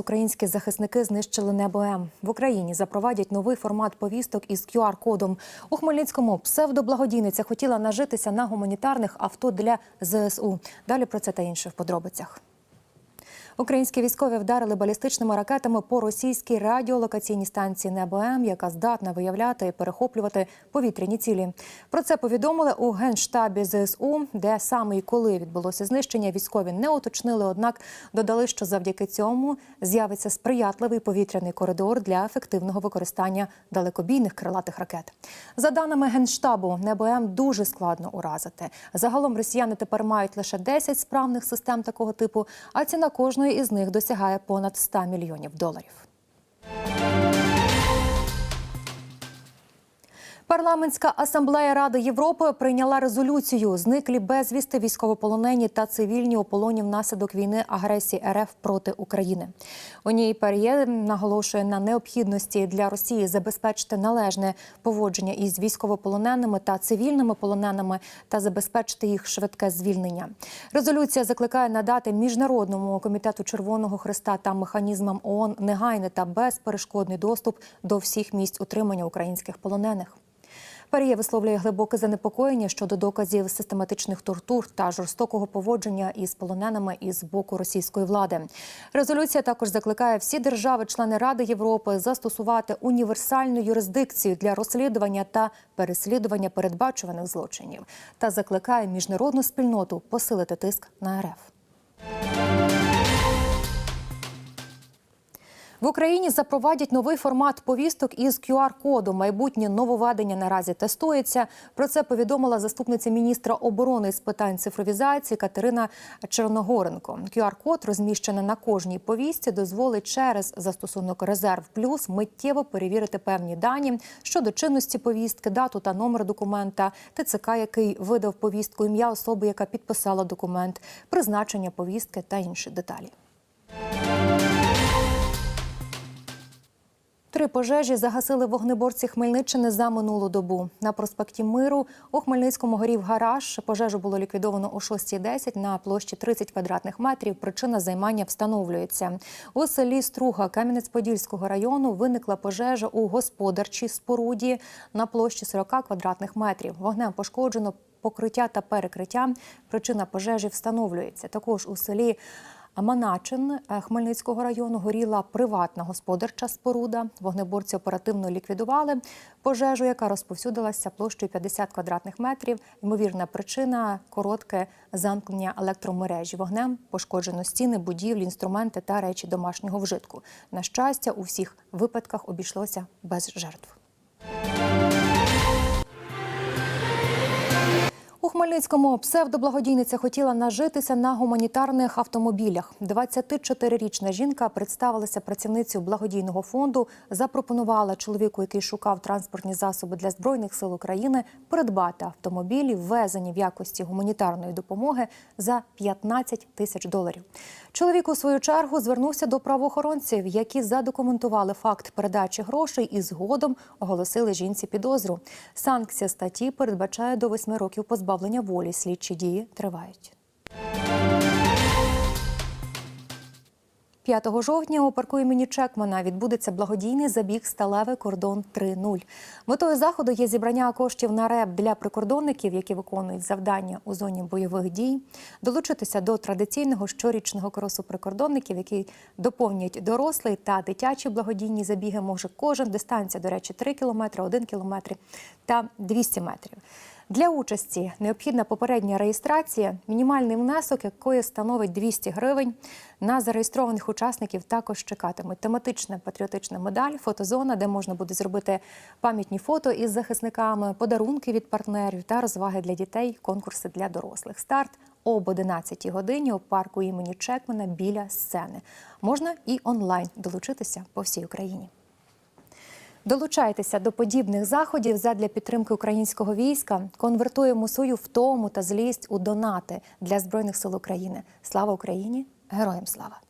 Українські захисники знищили небо М. В Україні запровадять новий формат повісток із QR-кодом. У Хмельницькому псевдоблагодійниця хотіла нажитися на гуманітарних авто для ЗСУ. Далі про це та інше в подробицях. Українські військові вдарили балістичними ракетами по російській радіолокаційній станції «Небо М», яка здатна виявляти і перехоплювати повітряні цілі. Про це повідомили у генштабі ЗСУ, де саме і коли відбулося знищення. Військові не уточнили, однак додали, що завдяки цьому з'явиться сприятливий повітряний коридор для ефективного використання далекобійних крилатих ракет. За даними генштабу, «Небо М» дуже складно уразити. Загалом росіяни тепер мають лише 10 справних систем такого типу, а ціна кожної із них досягає понад 100 мільйонів доларів. Парламентська асамблея Ради Європи прийняла резолюцію зниклі безвісти військовополонені та цивільні у полоні внаслідок війни агресії РФ проти України. У ній Пер'є наголошує на необхідності для Росії забезпечити належне поводження із військовополоненими та цивільними полоненими та забезпечити їх швидке звільнення. Резолюція закликає надати міжнародному комітету Червоного Христа та механізмам ООН негайний та безперешкодний доступ до всіх місць утримання українських полонених. Пер'є висловлює глибоке занепокоєння щодо доказів систематичних тортур та жорстокого поводження із полоненими із боку російської влади. Резолюція також закликає всі держави-члени Ради Європи застосувати універсальну юрисдикцію для розслідування та переслідування передбачуваних злочинів та закликає міжнародну спільноту посилити тиск на РФ. В Україні запровадять новий формат повісток із QR-кодом. Майбутнє нововведення наразі тестується. Про це повідомила заступниця міністра оборони з питань цифровізації Катерина Черногоренко. QR-код, розміщений на кожній повістці, дозволить через застосунок Резерв Плюс миттєво перевірити певні дані щодо чинності повістки, дату та номер документа, ТЦК, який видав повістку, ім'я особи, яка підписала документ, призначення повістки та інші деталі. Три пожежі загасили вогнеборці Хмельниччини за минулу добу. На проспекті Миру у Хмельницькому горів гараж. Пожежу було ліквідовано о 6.10 на площі 30 квадратних метрів. Причина займання встановлюється. У селі Струга Кам'янець-Подільського району виникла пожежа у господарчій споруді на площі 40 квадратних метрів. Вогнем пошкоджено покриття та перекриття. Причина пожежі встановлюється. Також у селі Маначин Хмельницького району горіла приватна господарча споруда. Вогнеборці оперативно ліквідували пожежу, яка розповсюдилася площею 50 квадратних метрів. Ймовірна причина коротке замкнення електромережі. Вогнем пошкоджено стіни, будівлі, інструменти та речі домашнього вжитку. На щастя, у всіх випадках обійшлося без жертв. Хмельницькому псевдоблагодійниця хотіла нажитися на гуманітарних автомобілях. 24-річна жінка представилася працівницею благодійного фонду, запропонувала чоловіку, який шукав транспортні засоби для збройних сил України, придбати автомобілі, ввезені в якості гуманітарної допомоги за 15 тисяч доларів. Чоловік у свою чергу звернувся до правоохоронців, які задокументували факт передачі грошей і згодом оголосили жінці підозру. Санкція статті передбачає до 8 років позбавлення волі. Слідчі дії тривають. 5 жовтня у парку імені Чекмана відбудеться благодійний забіг Сталевий кордон 3.0. Метою заходу є зібрання коштів на РЕП для прикордонників, які виконують завдання у зоні бойових дій, долучитися до традиційного щорічного кросу прикордонників, який доповнюють дорослий та дитячі благодійні забіги. Може кожен дистанція, до речі, 3 кілометри, 1 кілометр та 200 метрів. Для участі необхідна попередня реєстрація, мінімальний внесок, якої становить 200 гривень. На зареєстрованих учасників також чекатимуть тематична патріотична медаль, фотозона, де можна буде зробити пам'ятні фото із захисниками, подарунки від партнерів та розваги для дітей, конкурси для дорослих. Старт об 11 годині у парку імені Чекмана біля сцени. Можна і онлайн долучитися по всій Україні. Долучайтеся до подібних заходів задля підтримки українського війська. Конвертуємо свою втому та злість у донати для збройних сил України. Слава Україні! Героям слава!